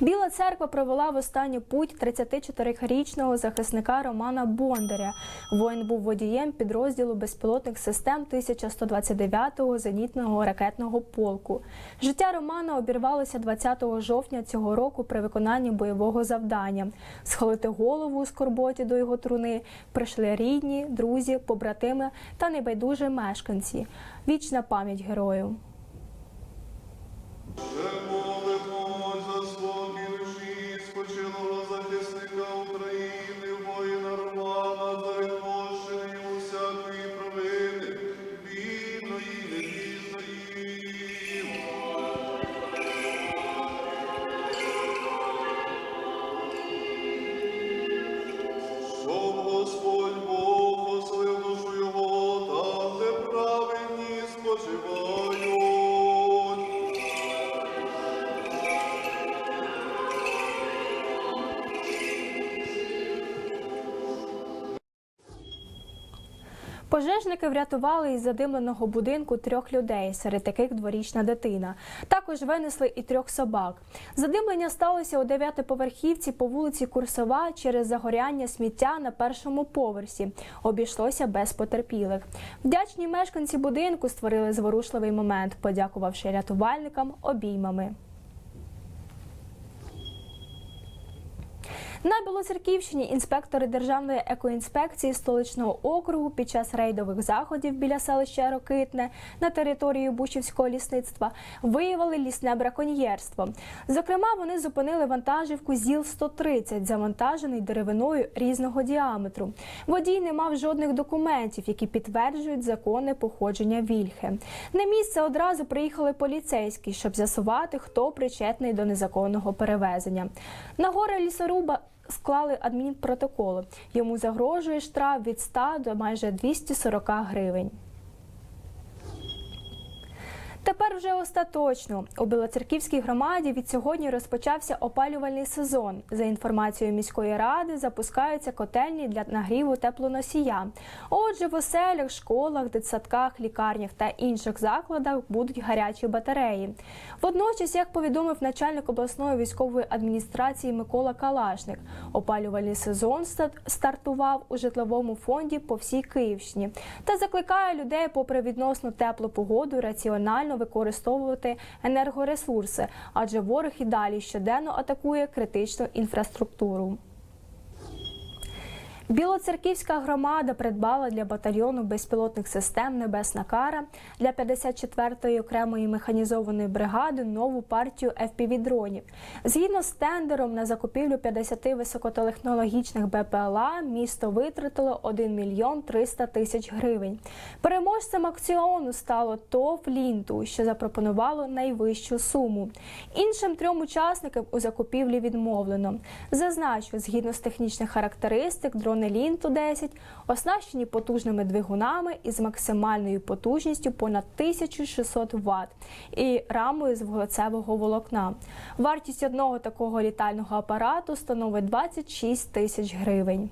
Біла церква провела в останню путь 34-річного захисника Романа Бондаря. Воїн був водієм підрозділу безпілотних систем 1129-го зенітного ракетного полку. Життя Романа обірвалося 20 жовтня цього року при виконанні бойового завдання. Схилити голову у скорботі до його труни прийшли рідні, друзі, побратими та небайдужі мешканці. Вічна пам'ять герою. Пожежники врятували із задимленого будинку трьох людей, серед яких дворічна дитина. Також винесли і трьох собак. Задимлення сталося у дев'ятиповерхівці по вулиці Курсова через загоряння сміття на першому поверсі. Обійшлося без потерпілих. Вдячні мешканці будинку створили зворушливий момент, подякувавши рятувальникам обіймами. На Білоцерківщині інспектори Державної екоінспекції столичного округу під час рейдових заходів біля селища Рокитне на території Бучівського лісництва виявили лісне браконьєрство. Зокрема, вони зупинили вантажівку ЗІЛ-130, завантажений деревиною різного діаметру. Водій не мав жодних документів, які підтверджують законне походження вільхи. На місце одразу приїхали поліцейські, щоб з'ясувати, хто причетний до незаконного перевезення. На горе лісоруба склали адмінпротоколи. Йому загрожує штраф від 100 до майже 240 гривень. Тепер вже остаточно у Білоцерківській громаді від сьогодні розпочався опалювальний сезон. За інформацією міської ради, запускаються котельні для нагріву теплоносія. Отже, в оселях, школах, дитсадках, лікарнях та інших закладах будуть гарячі батареї. Водночас, як повідомив начальник обласної військової адміністрації Микола Калашник, опалювальний сезон стартував у житловому фонді по всій Київщині та закликає людей, попри відносно теплу погоду, раціонально використовувати енергоресурси, адже ворог і далі щоденно атакує критичну інфраструктуру. Білоцерківська громада придбала для батальйону безпілотних систем Небесна кара для 54-ї окремої механізованої бригади нову партію FPV-дронів. Згідно з тендером на закупівлю 50 високотехнологічних БПЛА місто витратило 1 мільйон 300 тисяч гривень. Переможцем акціону стало ТОВ Лінту, що запропонувало найвищу суму. Іншим трьом учасникам у закупівлі відмовлено. Зазначу, згідно з технічних характеристик, дрони Лінту 10 оснащені потужними двигунами із максимальною потужністю понад 1600 Вт і рамою з вуглецевого волокна. Вартість одного такого літального апарату становить 26 тисяч гривень.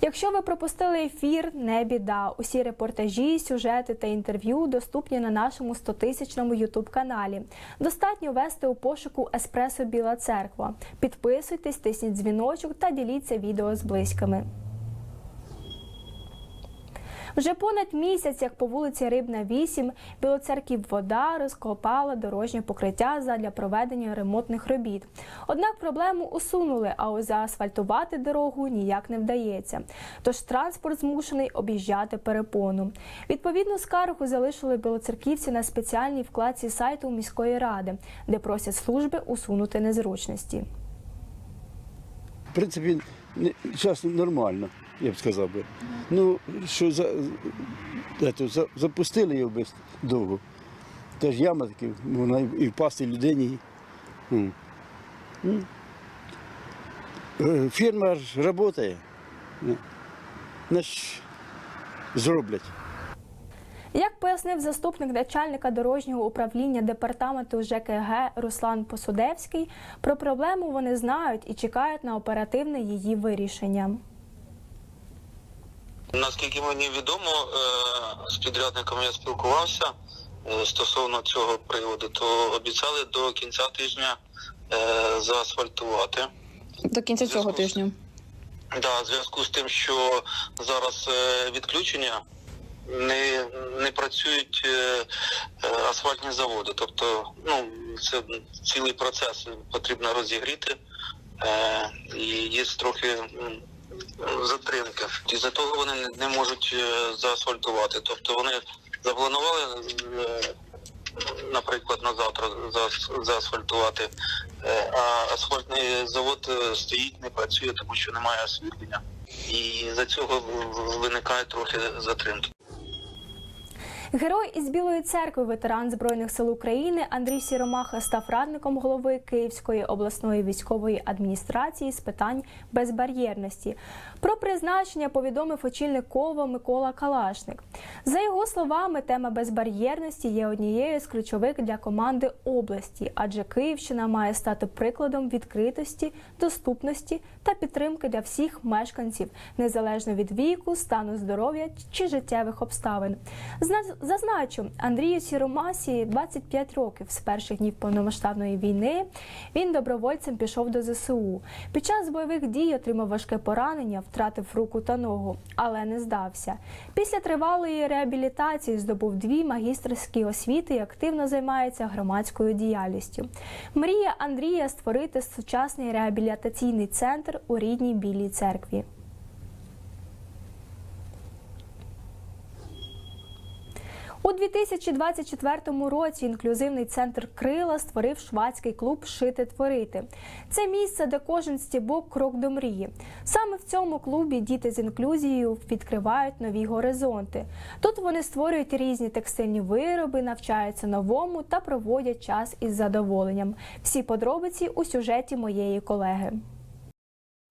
Якщо ви пропустили ефір, не біда. Усі репортажі, сюжети та інтерв'ю доступні на нашому 100-тисячному ютуб каналі. Достатньо вести у пошуку Еспресо Біла Церква. Підписуйтесь, тисніть дзвіночок та діліться відео з близькими. Вже понад місяць, як по вулиці Рибна 8, Білоцерків вода розкопала дорожнє покриття задля проведення ремонтних робіт. Однак проблему усунули, а ось заасфальтувати дорогу ніяк не вдається. Тож транспорт змушений об'їжджати перепону. Відповідну скаргу залишили білоцерківці на спеціальній вкладці сайту міської ради, де просять служби усунути незручності. В принципі, зараз нормально, я б сказав би. Ну, що за, ето, за, запустили його без довго. Теж яма така, вона і- впасти людині. Фірма ж працює. Значить, зроблять. Як пояснив заступник начальника дорожнього управління департаменту ЖКГ Руслан Посудевський, про проблему вони знають і чекають на оперативне її вирішення. Наскільки мені відомо, е, з підрядником я спілкувався. е, стосовно цього приводу, то обіцяли до кінця тижня е, заасфальтувати. До кінця цього тижня. Да, в зв'язку з тим, що зараз відключення не, не працюють асфальтні заводи. Тобто, ну це цілий процес потрібно розігріти, і є трохи затримки. І за того вони не, можуть е, заасфальтувати. Тобто вони запланували, е, наприклад, на завтра заасфальтувати, е, а асфальтний завод стоїть, не працює, тому що немає освітлення. І за цього виникає трохи затримки. Герой із Білої церкви, ветеран Збройних сил України Андрій Сіромаха став радником голови Київської обласної військової адміністрації з питань безбар'єрності. Про призначення повідомив очільник Кова Микола Калашник. За його словами, тема безбар'єрності є однією з ключових для команди області, адже Київщина має стати прикладом відкритості, доступності та підтримки для всіх мешканців, незалежно від віку, стану здоров'я чи життєвих обставин. Зна- Зазначу, Андрію Сіромасі 25 років з перших днів повномасштабної війни. Він добровольцем пішов до ЗСУ. Під час бойових дій отримав важке поранення, втратив руку та ногу, але не здався. Після тривалої реабілітації здобув дві магістерські освіти і активно займається громадською діяльністю. Мрія Андрія створити сучасний реабілітаційний центр у рідній Білій церкві. У 2024 році інклюзивний центр Крила створив швадський клуб Шити творити. Це місце, де кожен стібок крок до мрії. Саме в цьому клубі діти з інклюзією відкривають нові горизонти. Тут вони створюють різні текстильні вироби, навчаються новому та проводять час із задоволенням. Всі подробиці у сюжеті моєї колеги.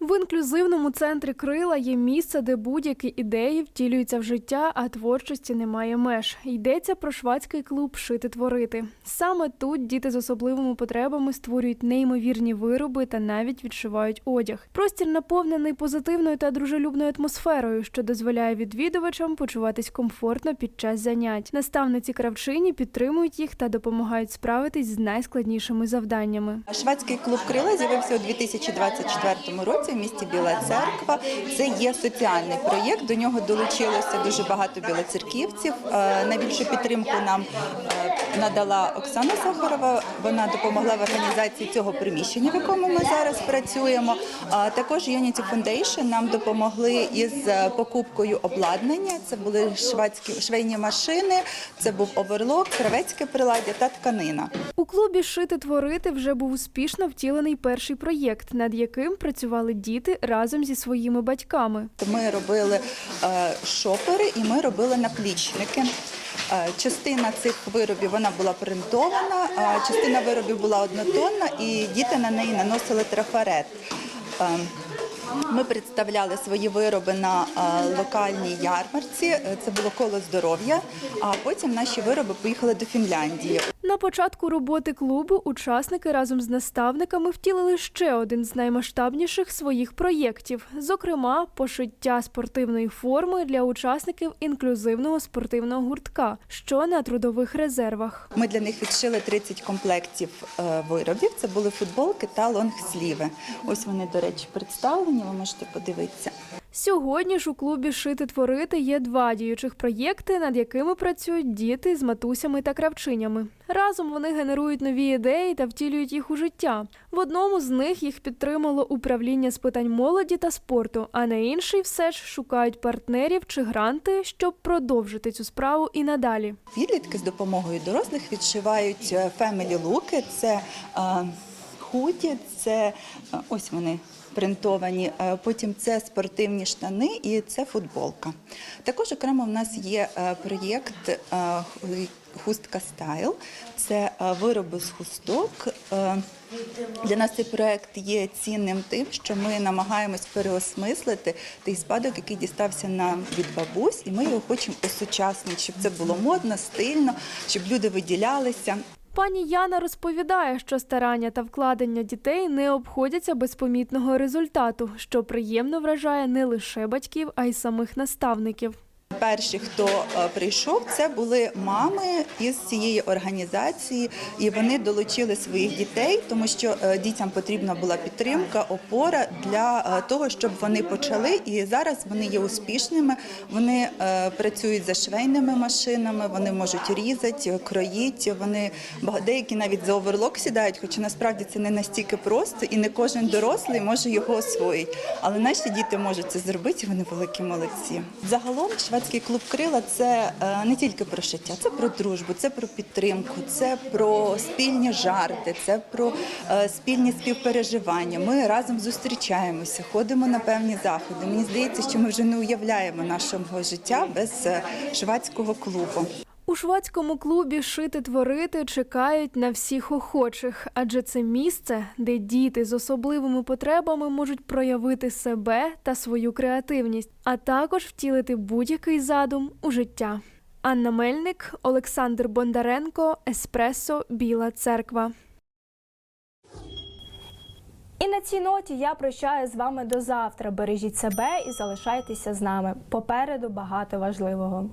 В інклюзивному центрі крила є місце, де будь-які ідеї втілюються в життя, а творчості немає меж. Йдеться про швадський клуб Шити творити. Саме тут діти з особливими потребами створюють неймовірні вироби та навіть відшивають одяг. Простір наповнений позитивною та дружелюбною атмосферою, що дозволяє відвідувачам почуватись комфортно під час занять. Наставниці кравчині підтримують їх та допомагають справитись з найскладнішими завданнями. Шведський клуб Крила з'явився у 2024 році місті Біла Церква. Це є соціальний проєкт. До нього долучилося дуже багато білоцерківців. Е, Найбільшу підтримку нам е, надала Оксана Сахарова. Вона допомогла в організації цього приміщення, в якому ми зараз працюємо. Також Unity Foundation нам допомогли із е, покупкою обладнання. Це були шведські швейні машини, це був оверлок, кравецьке приладдя та тканина. У клубі Шити творити вже був успішно втілений перший проєкт, над яким працювали діти разом зі своїми батьками. Ми робили е, шопери і ми робили наплічники. Е, Частина цих виробів вона була принтована, частина виробів була однотонна, і діти на неї наносили трафарет. Ми представляли свої вироби на е, локальній ярмарці. Е, Це було коло здоров'я. А потім наші вироби поїхали до Фінляндії. На початку роботи клубу учасники разом з наставниками втілили ще один з наймасштабніших своїх проєктів, зокрема, пошиття спортивної форми для учасників інклюзивного спортивного гуртка, що на трудових резервах. Ми для них відшили 30 комплектів е, виробів. Це були футболки та лонгсліви. Ось вони, до речі, представлені. Ви можете подивитися. Сьогодні ж у клубі Шити творити є два діючих проєкти, над якими працюють діти з матусями та кравчинями. Разом вони генерують нові ідеї та втілюють їх у життя. В одному з них їх підтримало управління з питань молоді та спорту, а на інший все ж шукають партнерів чи гранти, щоб продовжити цю справу і надалі. Підлітки з допомогою дорослих відшивають фемелі луки. Це е, худі, це е, ось вони. Принтовані, Е, потім це спортивні штани і це футболка. Також окремо в нас є е, проєкт е, хустка стайл. Це вироби з хусток. Для нас цей проєкт є цінним тим, що ми намагаємось переосмислити той спадок, який дістався нам від бабусь, і ми його хочемо осучаснити, щоб це було модно, стильно, щоб люди виділялися. Пані Яна розповідає, що старання та вкладення дітей не обходяться без помітного результату, що приємно вражає не лише батьків, а й самих наставників. Перші, хто е, прийшов, це були мами із цієї організації, і вони долучили своїх дітей, тому що е, дітям потрібна була підтримка, опора для е, того, щоб вони почали. І зараз вони є успішними. Вони працюють за швейними машинами, вони можуть різати, кроїти. Вони деякі навіть за оверлок сідають, хоча насправді це не настільки просто, і не кожен дорослий може його освоїти. Але наші діти можуть це зробити, вони великі молодці. Загалом шведський клуб Крила це е, не тільки про шиття, це про дружбу, це про підтримку, це про спільні жарти, це про е, спільні співпереживання. Ми разом зустрічаємося, ходимо на певні заходи. Мені здається, що ми вже не уявляємо нашого життя без швацького клубу. У швадському клубі шити творити чекають на всіх охочих, адже це місце, де діти з особливими потребами можуть проявити себе та свою креативність, а також втілити будь-який задум у життя. Анна Мельник, Олександр Бондаренко, Еспресо, Біла Церква. І на цій ноті я прощаю з вами до завтра. Бережіть себе і залишайтеся з нами. Попереду багато важливого.